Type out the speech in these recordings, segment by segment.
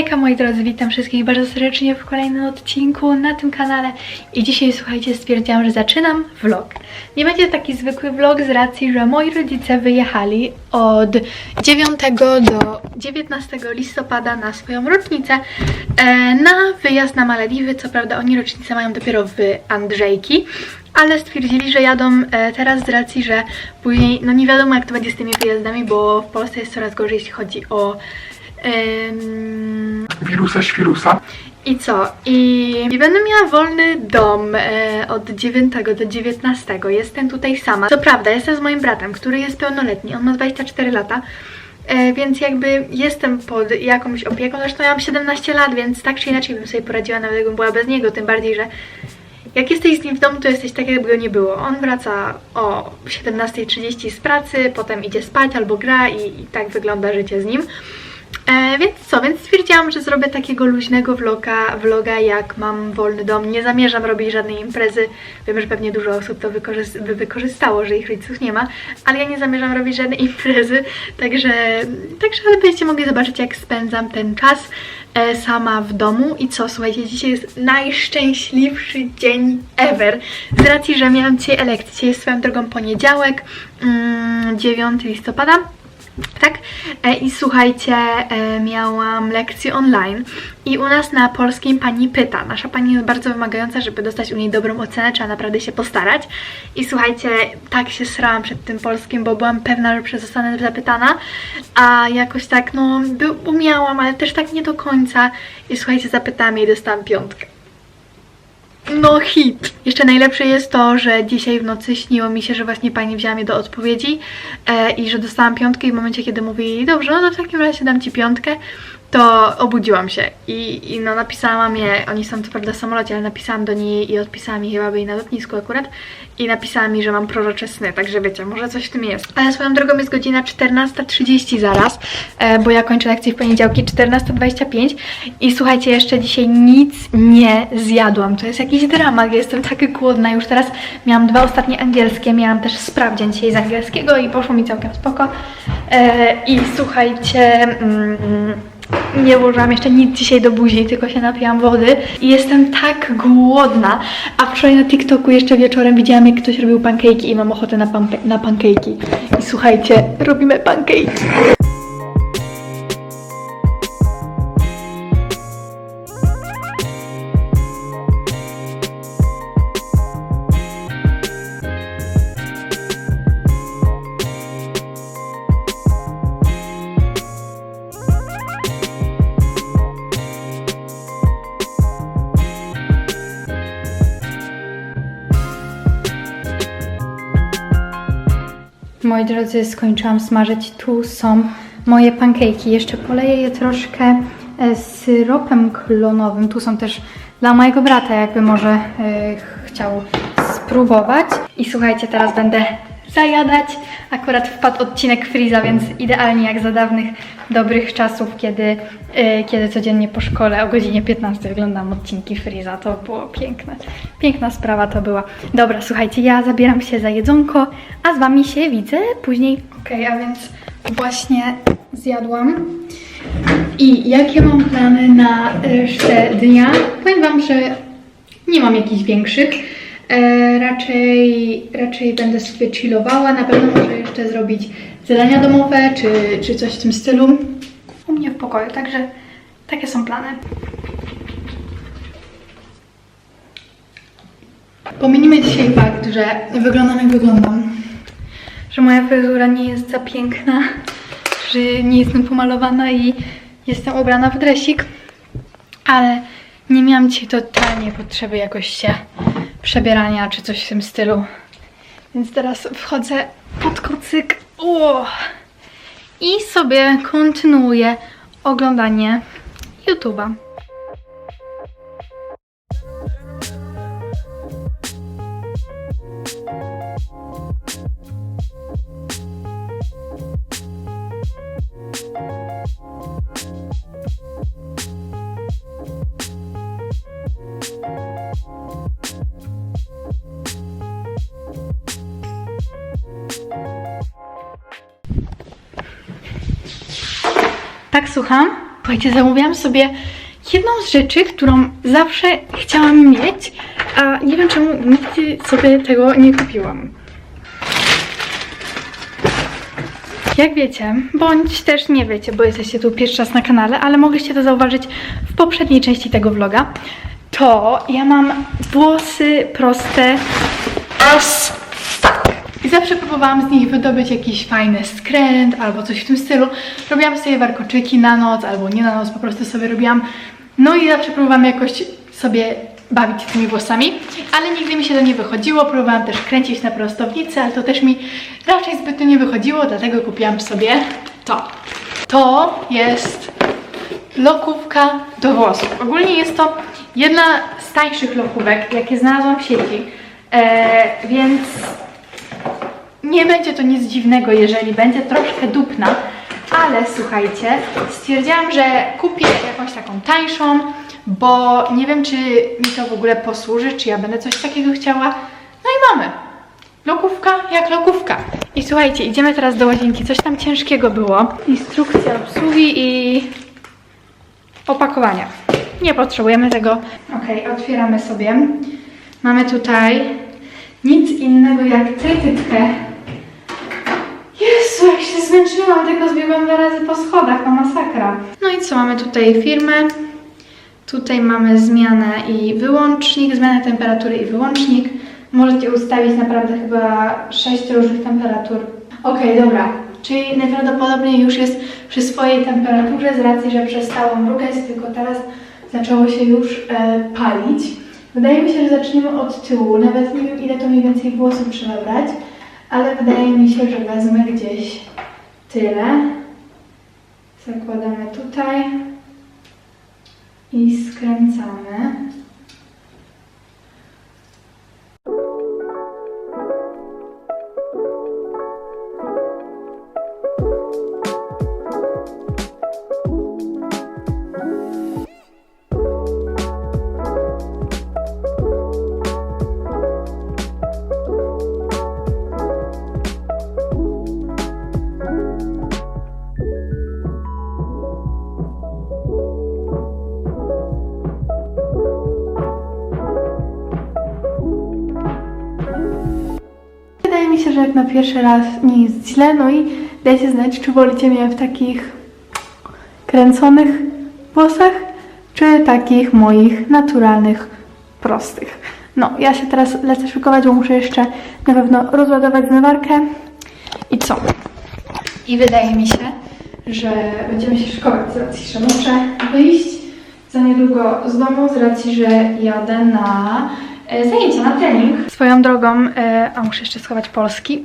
Hejka moi drodzy, witam wszystkich bardzo serdecznie w kolejnym odcinku na tym kanale i dzisiaj słuchajcie stwierdziłam, że zaczynam vlog. Nie będzie taki zwykły vlog z racji, że moi rodzice wyjechali od 9 do 19 listopada na swoją rocznicę e, na wyjazd na Malediwy, co prawda oni rocznicę mają dopiero w Andrzejki, ale stwierdzili, że jadą e, teraz z racji, że później, no nie wiadomo jak to będzie z tymi wyjazdami, bo w Polsce jest coraz gorzej jeśli chodzi o em, wirusa świrusa. i co? I, I będę miała wolny dom e, od 9 do 19. Jestem tutaj sama. Co prawda, jestem z moim bratem, który jest pełnoletni. On ma 24 lata. E, więc jakby jestem pod jakąś opieką. Zresztą ja mam 17 lat, więc tak czy inaczej bym sobie poradziła, nawet jakbym była bez niego. Tym bardziej, że jak jesteś z nim w domu, to jesteś tak, jakby go nie było. On wraca o 17.30 z pracy, potem idzie spać albo gra i, i tak wygląda życie z nim. E, więc co, więc stwierdziłam, że zrobię takiego luźnego vloga, vloga, jak mam wolny dom. Nie zamierzam robić żadnej imprezy. Wiem, że pewnie dużo osób to by wykorzystało, że ich rodziców nie ma, ale ja nie zamierzam robić żadnej imprezy, także, także będziecie mogli zobaczyć, jak spędzam ten czas e, sama w domu. I co, słuchajcie, dzisiaj jest najszczęśliwszy dzień ever. Z racji, że miałam dzisiaj elekcję. Jest swoją drogą poniedziałek, mm, 9 listopada. Tak? E, I słuchajcie, e, miałam lekcję online i u nas na polskim pani pyta. Nasza pani jest bardzo wymagająca, żeby dostać u niej dobrą ocenę, trzeba naprawdę się postarać. I słuchajcie, tak się srałam przed tym polskim, bo byłam pewna, że przezostanę zapytana, a jakoś tak, no, umiałam, ale też tak nie do końca. I słuchajcie, zapytałam jej i dostałam piątkę. No hit. Jeszcze najlepsze jest to, że dzisiaj w nocy śniło mi się, że właśnie pani wzięła mnie do odpowiedzi e, i że dostałam piątkę i w momencie, kiedy mówi dobrze, no to w takim razie dam ci piątkę, to obudziłam się i, i no napisałam je, oni są co prawda w samolocie, ale napisałam do niej i odpisałam jej chyba by jej na lotnisku akurat i napisała mi, że mam prorocze sny, także wiecie, może coś w tym jest. Ale swoją drogą jest godzina 14.30 zaraz, e, bo ja kończę lekcję w poniedziałki 14.25 i słuchajcie, jeszcze dzisiaj nic nie zjadłam, to jest jakiś dramat, jestem tak głodna już teraz. Miałam dwa ostatnie angielskie, miałam też sprawdzian dzisiaj z angielskiego i poszło mi całkiem spoko. E, I słuchajcie... Mm, nie włożyłam jeszcze nic dzisiaj do buzi, tylko się napijam wody i jestem tak głodna. A wczoraj na TikToku jeszcze wieczorem widziałam, jak ktoś robił pankejki i mam ochotę na, panke- na pankejki. I słuchajcie, robimy pankejki. Moi drodzy, skończyłam smażyć. Tu są moje pankejki. Jeszcze poleję je troszkę e, syropem klonowym. Tu są też dla mojego brata, jakby może e, chciał spróbować. I słuchajcie, teraz będę zajadać. Akurat wpadł odcinek Freeza, więc idealnie jak za dawnych dobrych czasów, kiedy, e, kiedy codziennie po szkole o godzinie 15 oglądam odcinki Freeza. To było piękne. Piękna sprawa to była. Dobra, słuchajcie, ja zabieram się za jedzonko, a z Wami się widzę później. Okej, a więc właśnie zjadłam. I jakie mam plany na resztę dnia? Powiem Wam, że nie mam jakichś większych. E, raczej, raczej będę sobie chillowała. Na pewno może jeszcze zrobić zadania domowe, czy, czy coś w tym stylu. U mnie w pokoju, także takie są plany. Pominimy dzisiaj fakt, że wyglądam jak wyglądam. Że moja fryzura nie jest za piękna, że nie jestem pomalowana i jestem ubrana w dresik. Ale nie miałam dzisiaj totalnie potrzeby jakoś się przebierania czy coś w tym stylu. Więc teraz wchodzę pod kocyk. O! I sobie kontynuuję oglądanie YouTube'a. Słucham. Słuchajcie, zamówiłam sobie jedną z rzeczy, którą zawsze chciałam mieć, a nie wiem czemu nigdy sobie tego nie kupiłam. Jak wiecie, bądź też nie wiecie, bo jesteście tu pierwszy raz na kanale, ale mogliście to zauważyć w poprzedniej części tego vloga, to ja mam włosy proste zawsze próbowałam z nich wydobyć jakiś fajny skręt albo coś w tym stylu. Robiłam sobie warkoczyki na noc albo nie na noc, po prostu sobie robiłam. No i zawsze próbowałam jakoś sobie bawić tymi włosami, ale nigdy mi się to nie wychodziło. Próbowałam też kręcić na prostownicy, ale to też mi raczej zbytnio nie wychodziło, dlatego kupiłam sobie to. To jest lokówka do włosów. Ogólnie jest to jedna z tańszych lokówek, jakie znalazłam w sieci, e, więc nie będzie to nic dziwnego, jeżeli będzie troszkę dupna, ale słuchajcie, stwierdziłam, że kupię jakąś taką tańszą, bo nie wiem, czy mi to w ogóle posłuży, czy ja będę coś takiego chciała. No i mamy. Lokówka jak lokówka. I słuchajcie, idziemy teraz do łazienki. Coś tam ciężkiego było. Instrukcja obsługi i opakowania. Nie potrzebujemy tego. Ok, otwieramy sobie. Mamy tutaj nic innego jak trytytkę. Jezu, jak się zmęczyłam, tylko zbiegłam dwa razy po schodach, to masakra. No i co, mamy tutaj firmę. Tutaj mamy zmianę i wyłącznik, zmianę temperatury i wyłącznik. Możecie ustawić naprawdę chyba 6 różnych temperatur. Okej, dobra. Czyli najprawdopodobniej już jest przy swojej temperaturze z racji, że przestało mrugać, tylko teraz zaczęło się już e, palić. Wydaje mi się, że zaczniemy od tyłu. Nawet nie wiem ile to mniej więcej włosów trzeba brać, ale wydaje mi się, że wezmę gdzieś tyle. Zakładamy tutaj i skręcamy. Pierwszy raz nie jest źle, no i dajcie znać, czy wolicie mnie w takich kręconych włosach, czy takich moich naturalnych, prostych. No, ja się teraz lecę szykować, bo muszę jeszcze na pewno rozładować zmywarkę. I co? I wydaje mi się, że będziemy się szykować z racji, że muszę wyjść za niedługo z domu, z racji, że jadę na e, zajęcia, na trening. Swoją drogą, e, a muszę jeszcze schować polski.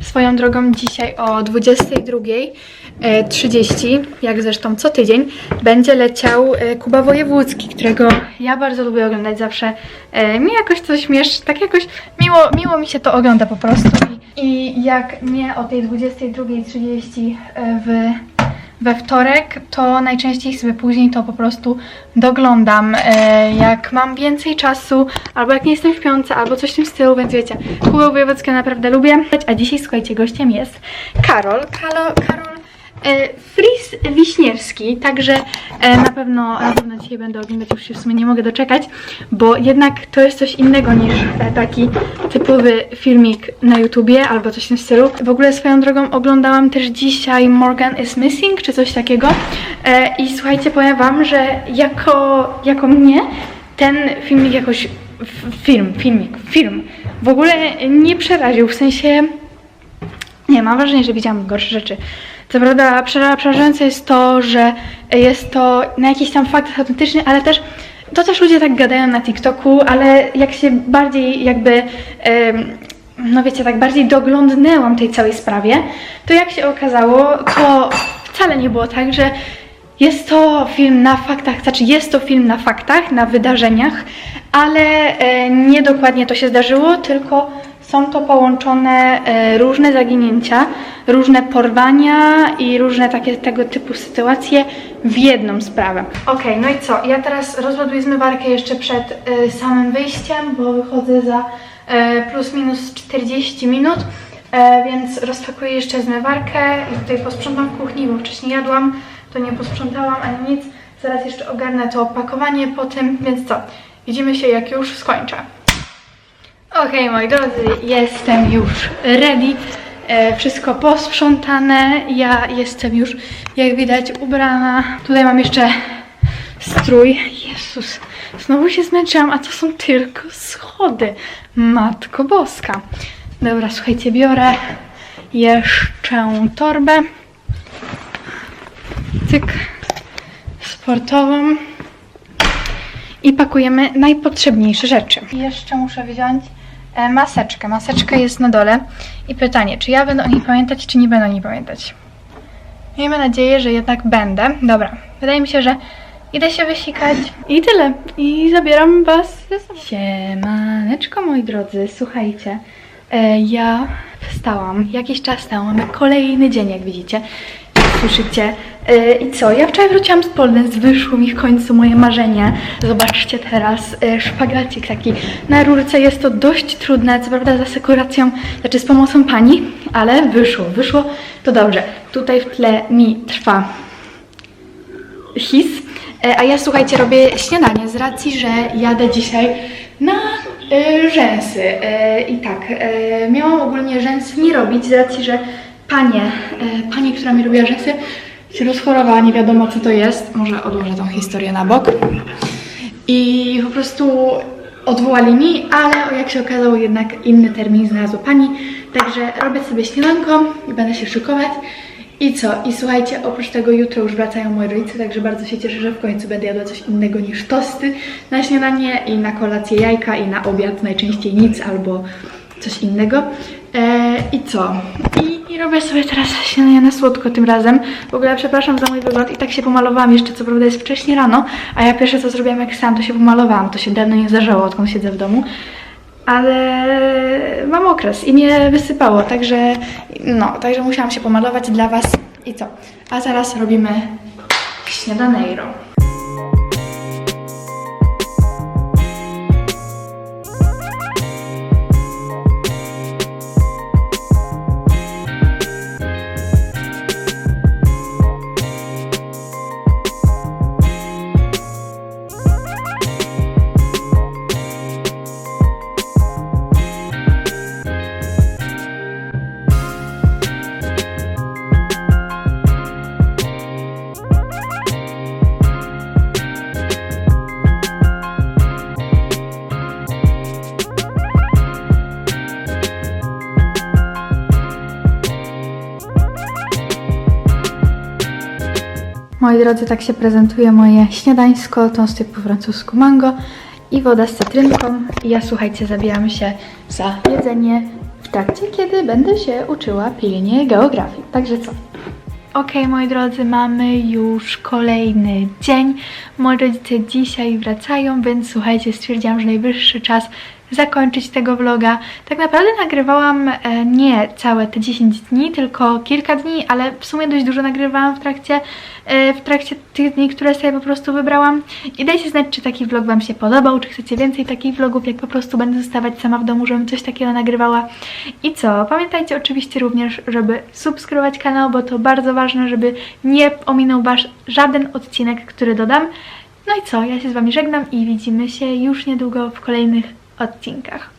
Swoją drogą dzisiaj o 22.30, jak zresztą co tydzień, będzie leciał e, Kuba Wojewódzki, którego ja bardzo lubię oglądać zawsze. E, Mi jakoś to śmiesz, tak jakoś miło, miło mi się to ogląda po prostu. I, jak nie o tej 22.30 e, w we wtorek, to najczęściej sobie później to po prostu doglądam. E, jak mam więcej czasu, albo jak nie jestem śpiąca, albo coś w tym stylu, więc wiecie, Kubę Wojewódzkie naprawdę lubię. A dzisiaj, słuchajcie, gościem jest Karol. Karol, Fris Wiśnierski, także e, na pewno, na pewno dzisiaj będę oglądać, już się w sumie nie mogę doczekać, bo jednak to jest coś innego niż e, taki typowy filmik na YouTubie albo coś w tym stylu. W ogóle swoją drogą oglądałam też dzisiaj Morgan is Missing, czy coś takiego e, i słuchajcie, powiem Wam, że jako, jako mnie ten filmik jakoś, film, filmik, film w ogóle nie przeraził, w sensie nie, mam wrażenie, że widziałam gorsze rzeczy. Co prawda przera- przerażające jest to, że jest to na jakichś tam faktach autentycznych, ale też to też ludzie tak gadają na TikToku, ale jak się bardziej jakby no wiecie, tak bardziej doglądnęłam tej całej sprawie, to jak się okazało, to wcale nie było tak, że jest to film na faktach, znaczy jest to film na faktach, na wydarzeniach, ale e, nie dokładnie to się zdarzyło, tylko są to połączone e, różne zaginięcia, różne porwania i różne takie tego typu sytuacje w jedną sprawę. Okej, no i co? Ja teraz rozładuję zmywarkę jeszcze przed e, samym wyjściem, bo wychodzę za e, plus minus 40 minut. Więc rozpakuję jeszcze zmywarkę i tutaj posprzątam w kuchni, bo wcześniej jadłam. to nie posprzątałam ani nic. Zaraz jeszcze ogarnę to opakowanie potem, więc co? Widzimy się jak już skończę. Okej, moi drodzy, jestem już ready. E, wszystko posprzątane. Ja jestem już, jak widać, ubrana. Tutaj mam jeszcze strój. Jezus, znowu się zmęczyłam, a to są tylko schody. Matko Boska. Dobra, słuchajcie, biorę jeszcze torbę. Cyk. Sportową. I pakujemy najpotrzebniejsze rzeczy. Jeszcze muszę wziąć maseczkę. Maseczka jest na dole. I pytanie, czy ja będę o niej pamiętać, czy nie będę o niej pamiętać? Miejmy nadzieję, że jednak będę. Dobra, wydaje mi się, że idę się wysikać. I tyle. I zabieram Was ze sobą. Siemaneczko, moi drodzy. Słuchajcie, e, ja wstałam jakiś czas temu. Mamy kolejny dzień, jak widzicie. Słyszycie? E, I co? Ja wczoraj wróciłam z Polnes, wyszło mi w końcu moje marzenie. Zobaczcie teraz, e, szpagacik taki na rurce. Jest to dość trudne, co prawda z asekuracją, znaczy z pomocą pani, ale wyszło, wyszło to dobrze. Tutaj w tle mi trwa his. E, A ja słuchajcie, robię śniadanie z racji, że jadę dzisiaj na e, rzęsy. E, I tak, e, miałam ogólnie rzęsy nie robić z racji, że panie, e, pani, która mi robiła rzęsy, się rozchorowała, nie wiadomo co to jest. Może odłożę tą historię na bok. I po prostu odwołali mi, ale jak się okazało jednak inny termin znalazła pani. Także robię sobie śniadanko i będę się szykować. I co? I słuchajcie, oprócz tego jutro już wracają moi rodzice, także bardzo się cieszę, że w końcu będę jadła coś innego niż tosty na śniadanie i na kolację jajka i na obiad najczęściej nic albo coś innego. E, I co? I robię sobie teraz śniadanie na słodko tym razem. W ogóle przepraszam za mój wygląd i tak się pomalowałam jeszcze, co prawda jest wcześnie rano, a ja pierwsze co zrobiłam jak sam, to się pomalowałam. To się dawno nie zdarzało, odkąd siedzę w domu. Ale mam okres i mnie wysypało, także no, także musiałam się pomalować dla Was. I co? A zaraz robimy śniadanejro. Drodzy, tak się prezentuje moje śniadańsko, tosty po francusku mango i woda z cytrynką. I ja, słuchajcie, zabieram się za jedzenie w trakcie, kiedy będę się uczyła pilnie geografii. Także co? Okej, moi drodzy, mamy już kolejny dzień. Moi rodzice dzisiaj wracają, więc słuchajcie, stwierdziłam, że najwyższy czas zakończyć tego vloga. Tak naprawdę nagrywałam e, nie całe te 10 dni, tylko kilka dni, ale w sumie dość dużo nagrywałam w trakcie, e, w trakcie tych dni, które sobie po prostu wybrałam. I dajcie znać, czy taki vlog Wam się podobał, czy chcecie więcej takich vlogów, jak po prostu będę zostawać sama w domu, żebym coś takiego nagrywała. I co? Pamiętajcie oczywiście również, żeby subskrybować kanał, bo to bardzo ważne, żeby nie ominął Wasz żaden odcinek, który dodam. No i co? Ja się z Wami żegnam i widzimy się już niedługo w kolejnych odcinkach.